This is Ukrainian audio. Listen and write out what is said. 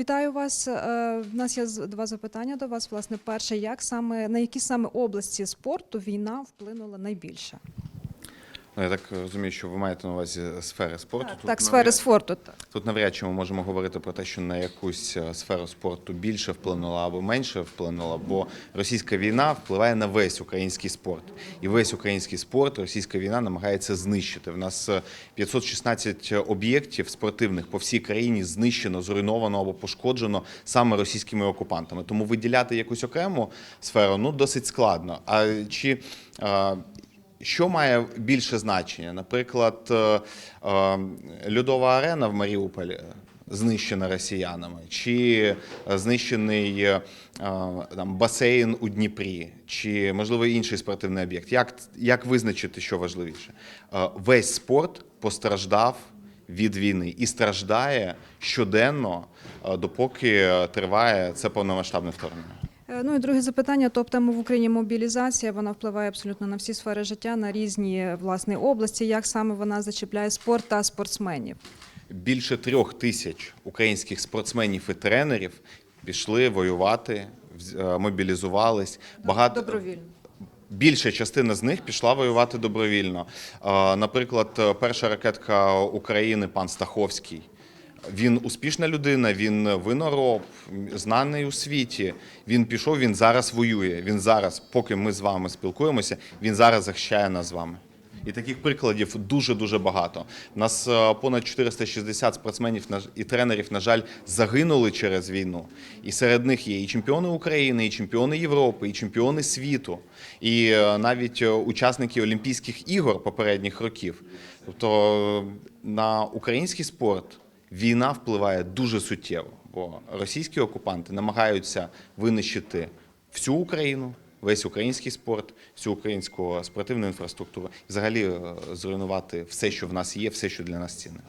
Вітаю вас. У В нас є два запитання до вас. Власне, перше, як саме на які саме області спорту війна вплинула найбільше? Ну, я так розумію, що ви маєте на увазі сфери спорту. Так, Тут так навряд- сфери спорту. Так. Тут навряд чи ми можемо говорити про те, що на якусь е, сферу спорту більше вплинула або менше вплинула, бо російська війна впливає на весь український спорт. І весь український спорт російська війна намагається знищити. В нас е, 516 об'єктів спортивних по всій країні знищено, зруйновано або пошкоджено саме російськими окупантами. Тому виділяти якусь окрему сферу ну досить складно. А чи е, що має більше значення? Наприклад, е, е, льодова арена в Маріуполі знищена росіянами, чи знищений е, там, басейн у Дніпрі, чи можливо інший спортивний об'єкт. Як, як визначити, що важливіше? Е, Весь спорт постраждав від війни і страждає щоденно, е, допоки триває це повномасштабне вторгнення. Е, Ну і друге запитання. Тобто в Україні мобілізація вона впливає абсолютно на всі сфери життя, на різні власне області. Як саме вона зачіпляє спорт та спортсменів? Більше трьох тисяч українських спортсменів і тренерів пішли воювати, е, мобілізувались. Багато Добровільно. більша частина з них пішла воювати добровільно. Е, Наприклад, перша ракетка України, пан Стаховський. Він успішна людина, він винороб, знаний у світі. Він пішов, він зараз воює. Він зараз, поки ми з вами спілкуємося, він зараз захищає нас з вами. І таких прикладів дуже дуже багато. Нас е, понад 460 спортсменів і тренерів, на жаль, загинули через війну. І серед них є і чемпіони України, і чемпіони Європи, і чемпіони світу, і е, навіть е, учасники Олімпійських ігор попередніх років. Тобто на український спорт війна впливає дуже суттєво, бо російські окупанти намагаються винищити всю Україну, весь український спорт, всю українську спортивну інфраструктуру, взагалі е, зруйнувати все, що в нас є, все, що для нас цінне.